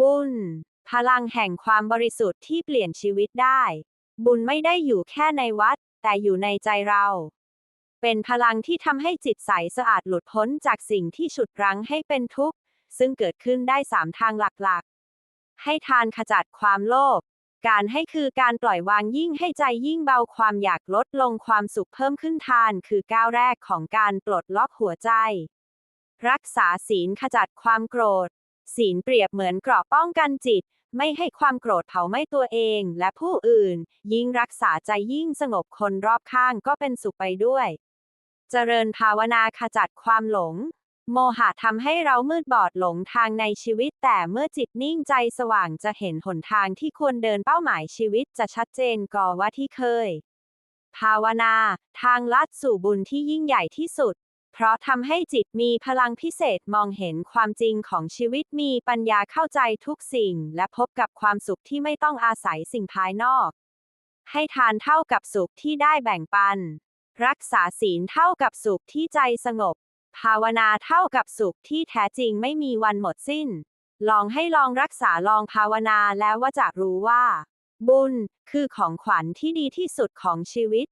บุญ พลังแห่งความบริสุทธิ์ที่เปลี่ยนชีวิตได้ บุญไม่ได้อยู่แค่ในวัด แต่อยู่ในใจเรา เป็นพลังที่ทำให้จิตใสสะอาดหลุดพ้นจากสิ่งที่ฉุดรั้งให้เป็นทุกข์ ซึ่งเกิดขึ้นได้สามทางหลักๆ ให้ทานขจัดความโลภการให้คือการปล่อยวางยิ่งให้ใจยิ่งเบาความอยากลดลงความสุขเพิ่มขึ้นทานคือก้าวแรกของการปลดล็อกหัวใจ รักษาศีลขจัดความโกรธ ศีลเปรียบเหมือนเกราะป้องกันจิต ไม่ให้ความโกรธเผาไหม้ตัวเองและผู้อื่น ยิ่งรักษาใจยิ่งสงบคนรอบข้างก็เป็นสุขไปด้วย เจริญภาวนาขจัดความหลง โมหะทำให้เรามืดบอดหลงทางในชีวิต แต่เมื่อจิตนิ่งใจสว่างจะเห็นหนทางที่ควรเดินเป้าหมายชีวิตจะชัดเจนกว่าว่าที่เคย ภาวนา ทางลัดสู่บุญที่ยิ่งใหญ่ที่สุด เพราะทำให้จิตมีพลังพิเศษมองเห็นความจริงของชีวิตมีปัญญาเข้าใจทุกสิ่ง และพบกับความสุขที่ไม่ต้องอาศัยสิ่งภายนอก ให้ทานเท่ากับสุขที่ได้แบ่งปัน รักษาศีลเท่ากับสุขที่ใจสงบ ภาวนาเท่ากับสุขที่แท้จริงไม่มีวันหมดสิ้น ลองให้ลองรักษาลองภาวนาแล้วว่าจะรู้ว่า บุญคือของขวัญที่ดีที่สุดของชีวิต